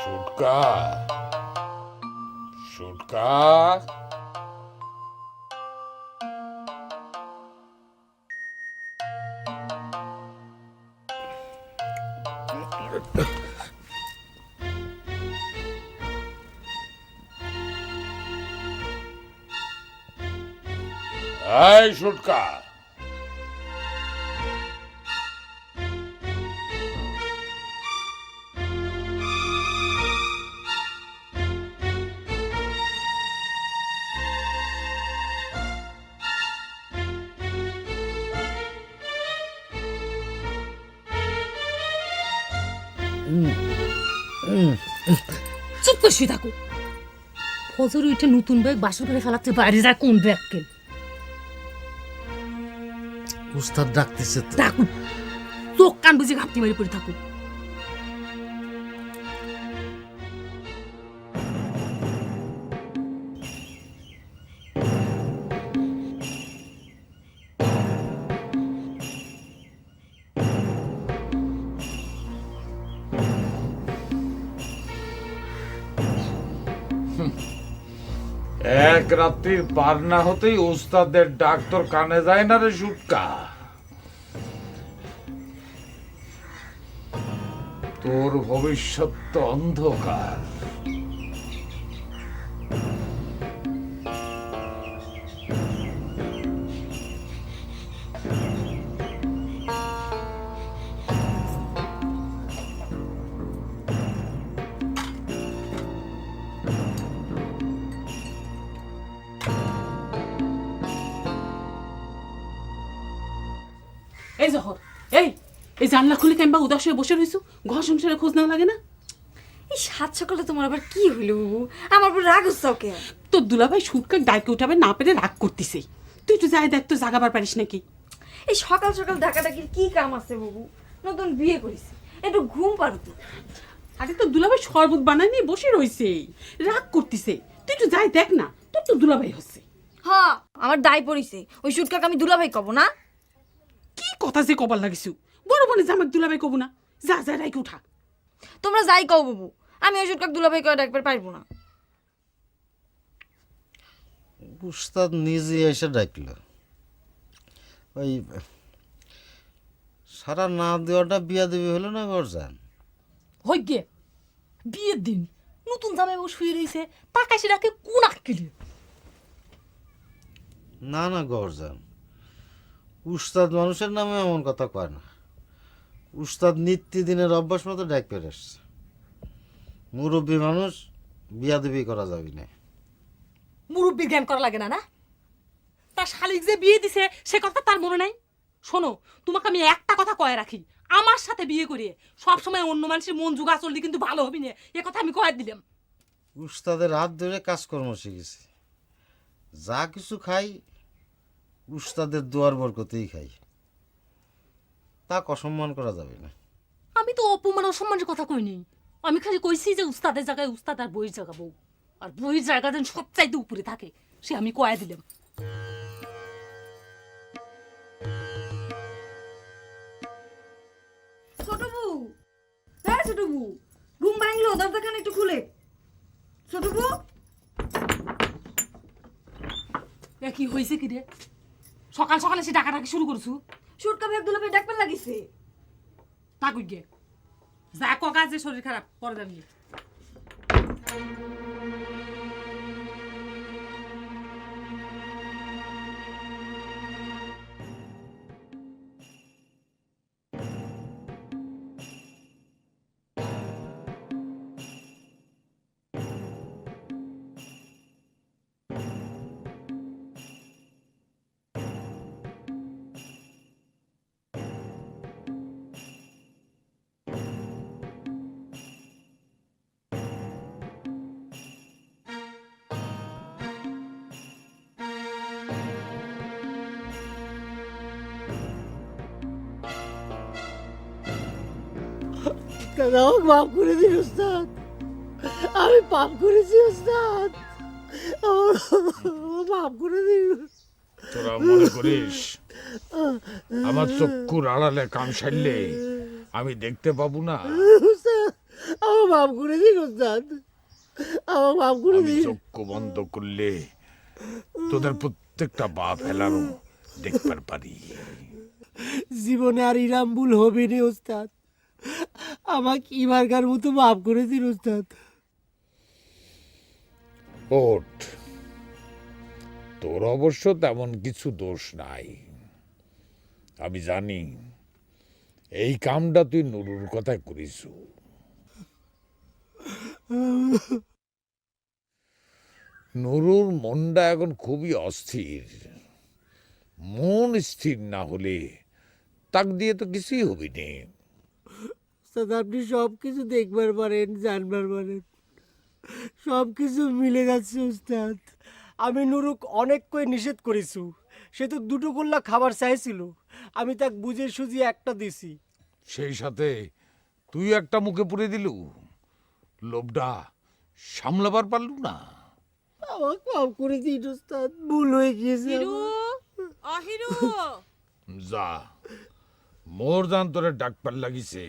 সুটকা সুটকা এই সুটকা চুপ করে শুয়ে থাকো। ফজর উঠে নতুন ব্যাগ বাসন করে ফেলাচ্ছে বাইরে যায় কোন ব্যাগ কে উস্তাদ ডাকতেছে তো। ডাকু চোখ কান বুঝে ঘাপটি মারি পড়ে থাকো এক রাত্রির পার না হতেই ওস্তাদের ডাক্তার কানে যায় না রে সুটকা। তোর ভবিষ্যৎ তো অন্ধকার। এই জহর এই এই জানলা খুলে কেমবা উদাস হয়ে বসে রইছো? ঘর সংসারে খোঁজ না লাগে না? এই সাত সকালে তোমার আবার কি হইল আমার উপর রাগ হচ্ছে ওকে। তোর দুলাভাই সুটকা ডাইকে উঠাবে না পেরে রাগ করতিছে তুই একটু যাই দেখ তো জাগাবার পারিস নাকি? এই সকাল সকাল ডাকাডাকির কি কাম আছে বাবু? নতুন বিয়ে একটু ঘুম পারো তো। আরে তোর দুলাভাই শরবত বানায় নিয়ে বসে রইছে। রাগ করতিছে। তুই একটু যাই দেখ না তোর তো দুলাভাই হচ্ছে। হ্যাঁ আমার দায় পড়িছে। ওই সুটকাকে আমি দুলাভাই কব না? কথা যে কবার লাগিছো। বড় বোনে জামাক দুলাভাই কবু না যা যা রাইকে উঠা। তোমরা যাই কও বাবু আমি ওই সুটকাকে দুলাভাই কয়ে ডাকবার পারব না। উস্তাদ নিজে এসে ডাকল। ওই সারা না দেওয়াটা বিয়া দেবে হলো না গরজান হই গে বিয়ের দিন নতুন জামাই বউ শুয়ে রয়েছে তাকে সেটাকে কোন আক্কেলি? না না গরজান উস্তাদ মানুষের নামে এমন কথা কয় না। উস্তাদ নিত্যদিনের অভ্যাস মতো ডাক পেরে আসছে। মুরব্বী মানুষ বিয়া দেবী করা যাবে না। মুরব্বী জ্ঞান করা লাগে না না? তার শালিক যে বিয়ে দিছে সে কথা তার মনে নাই? শোনো তোমাকে আমি একটা কথা কয়ে রাখি। আমার সাথে বিয়ে করিয়ে সবসময় অন্য মানুষের মন জুগা চললে কিন্তু ভালো হবি না। এ কথা আমি কয়ে দিলাম। উস্তাদের হাত ধরে কাজকর্ম শিখেছি। যা কিছু খাই উস্তাদের দুয়ার বরকতেই খাই। তা অসম্মান করা যাবে না। আমি তো অপমান অসম্মানের কথা কইনি আমি খালি কইছি যে উস্তাদের জায়গায় উস্তাদ আর বইয়ের জায়গা বউ। আর বইয়ের জায়গা যেন সবচাইতে উপরে থাকে সে আমি কয়ে দিলাম। ছোট বউ হ্যাঁ ছোট বউ ঘুম ভাঙলো দরজাখানে একটু খুলে। ছোট বউ। কি হয়েছে কি রে? সকাল সকালে সে ডাকাডাকি শুরু করছু? সুটকা ভাই দুলাভাই ডাকবার লাগিছে। থাকুক গে? যা কাজে যে শরীর খারাপ পরে যাবি আমাকে মাফ করে দিন ওস্তাদ। আমি পাপ করেছি ওস্তাদ। আমার আমার মাফ করে দিন। তোরা মনে করিস আমার চক্ষুর আড়ালে কান সারলে আমি দেখতে পাবো না। আমার মাফ করে দিন ওস্তাদ। আমার মাফ করে দিন। চক্ষু বন্ধ করলে তোদের প্রত্যেকটা পা ফেলানো দেখবার পারি। জীবনে আর ইরাম ভুল হবে নি ওস্তাদ। আমাকে এবারকার মতো মাফ করে দিন ওস্তাদ ওঠ। তোর অবশ্য তেমন কিছু দোষ নাই। আমি জানি, এই কামটা তুই নুরুর কথায় করিস। নুরুর মনটা এখন খুবই অস্থির। মন স্থির না হলে তাক দিয়ে তো কিছুই হবি নে। ওস্তাদ আপনি সব কিছু দেখবার পারেন জানবার পারেন। সব কিছু মিলে যাচ্ছে ওস্তাদ আমি নুরুক অনেক কই নিষেধ করেছি। সে তো দুটো গোল্লা খাবার চাইছিল। আমি তাক বুঝে সুঝিয়ে একটা দিছি। সেই সাথে তুই একটা মুখে পুরে দিলু। লোভটা সামলাবার পারলু না। আমাকে মাফ করে দিন ওস্তাদ ভুল হয়ে গিয়েছে হিরু অহিরু। যা মোর দান তোরে ডাক পার লাগিছে।